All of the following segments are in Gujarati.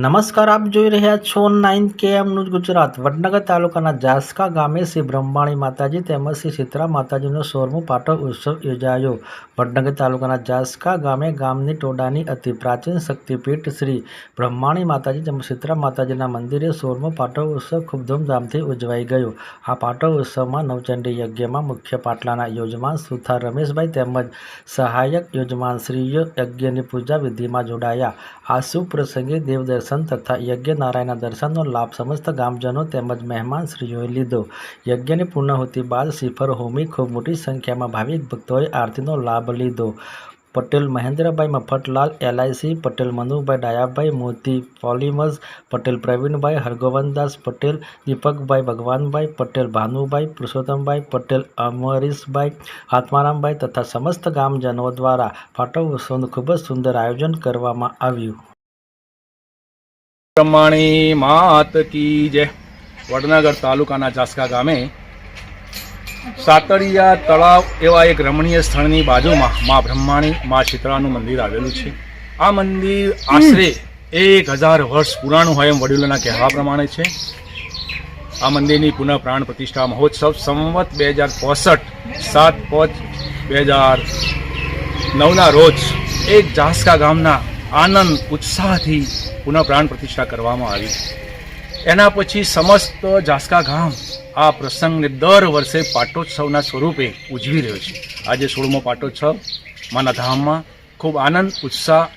નમસ્કાર, આપ જોઈ રહ્યા છો nine K M news Gujarat. Vadnagar તાલુકાના જાસકા ગામે શ્રી બ્રહ્માણી માતાજી તેમજ શ્રી શીતળા માતાજીનો સોરમો પાટણ ઉત્સવ યોજાયો. વડનગર તાલુકાના જાસકા ગામે ગામની ટોડાની અતિ પ્રાચીન શક્તિપીઠ શ્રી બ્રહ્માણી માતાજી તેમજ શીતળા માતાજીના મંદિરે સોરમો પાટણ ઉત્સવ ખૂબ ધૂમધામથી ઉજવાઈ ગયો. આ પાટણ ઉત્સવમાં નવચંડી યજ્ઞમાં મુખ્ય પાટલાના યજમાન સુથાર રમેશભાઈ તેમજ સહાયક યજમાન શ્રીઓ યજ્ઞની પૂજા વિધિમાં જોડાયા. આ શુભ પ્રસંગે દેવદર્શન તથા યજ્ઞ નારાયણના દર્શનનો લાભ સમસ્ત ગામજનો તેમજ મહેમાન શ્રીઓએ લીધો. યજ્ઞની પૂર્ણાહુતિ બાદ શિફર હોમી ખૂબ મોટી સંખ્યામાં ભાવિક ભક્તોએ આરતીનો લાભ લીધો. પટેલ મહેન્દ્રભાઈ મફતલાલ, એલઆઈસી, પટેલ મનુભાઈ ડાયાભાઈ, મોતી પોલિમર્સ, પટેલ પ્રવીણભાઈ હરગોવનદાસ પટેલ, દીપકભાઈ ભગવાનભાઈ, પટેલ ભાનુભાઈ, પુરુષોત્તમભાઈ, પટેલ અમરીશભાઈ આત્મારામભાઈ તથા સમસ્ત ગામજનો દ્વારા પાટવ ઉત્સવનું ખૂબ જ સુંદર આયોજન કરવામાં આવ્યું. બ્રહ્માણી માત કી જય. વડનગર તાલુકાના જાસકા ગામે સાતળિયા તળાવ એવા એક રમણીય સ્થળની બાજુમાં મા બ્રહ્માણી, મા શીતળાનું મંદિર આવેલું છે. આ મંદિર આશરે એક હજાર વર્ષ પુરાણું હોય એમ વડીલોના કહેવા પ્રમાણે છે. આ મંદિરની પુનઃ પ્રાણ પ્રતિષ્ઠા મહોત્સવ સંવત બે હજાર પોસઠ, સાત પાંચ બે હજાર નવના રોજ એક જાસકા ગામના આનંદ, ઉત્સાહથી પુનઃ પ્રાણ પ્રતિષ્ઠા કરવામાં આવી. એના પછી સમસ્ત જાસકા ગામ આ પ્રસંગને દર વર્ષે પાટોત્સવના સ્વરૂપે ઉજવી રહ્યો છે. આજે સોળમો પાટોત્સવ, માના ધામમાં ખૂબ આનંદ, ઉત્સાહ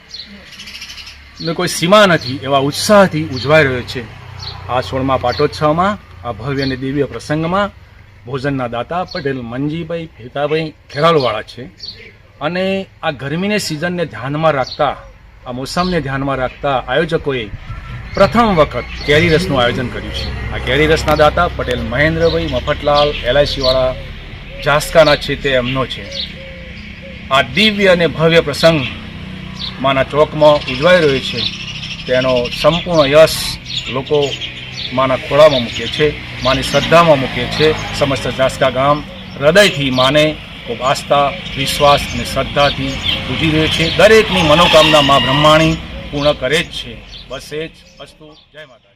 ને કોઈ સીમા નથી, એવા ઉત્સાહથી ઉજવાઈ રહ્યો છે. આ સોળમા પાટોત્સવમાં, આ ભવ્ય અને દિવ્ય પ્રસંગમાં ભોજનના દાતા પટેલ મંજીભાઈ, ભેતાભાઈ ખેરાલવાળા છે. અને આ ગરમીની સિઝનને ધ્યાનમાં રાખતા આ મોસમને ધ્યાનમાં રાખતા આયોજકોએ પ્રથમ વખત કેરી રસનું આયોજન કર્યું છે. આ કેરી રસના દાતા પટેલ મહેન્દ્રભાઈ મફતલાલ, એલઆઈસીવાળા જાસકાના છે તે એમનો છે. આ દિવ્ય અને ભવ્ય પ્રસંગ માના ચોકમાં ઉજવાઈ રહ્યો છે. તેનો સંપૂર્ણ યશ લોકો માના ખોળામાં મૂકે છે, માની શ્રદ્ધામાં મૂકે છે. સમસ્ત જાસકા ગામ હૃદયથી માને ખૂબ આસ્થા, વિશ્વાસ અને શ્રદ્ધાથી પૂજી રહ્યો છે. દરેકની મનોકામના મા બ્રહ્માણી પૂર્ણ કરે જ છે. બસ એ જ અસ્તુ જય માતા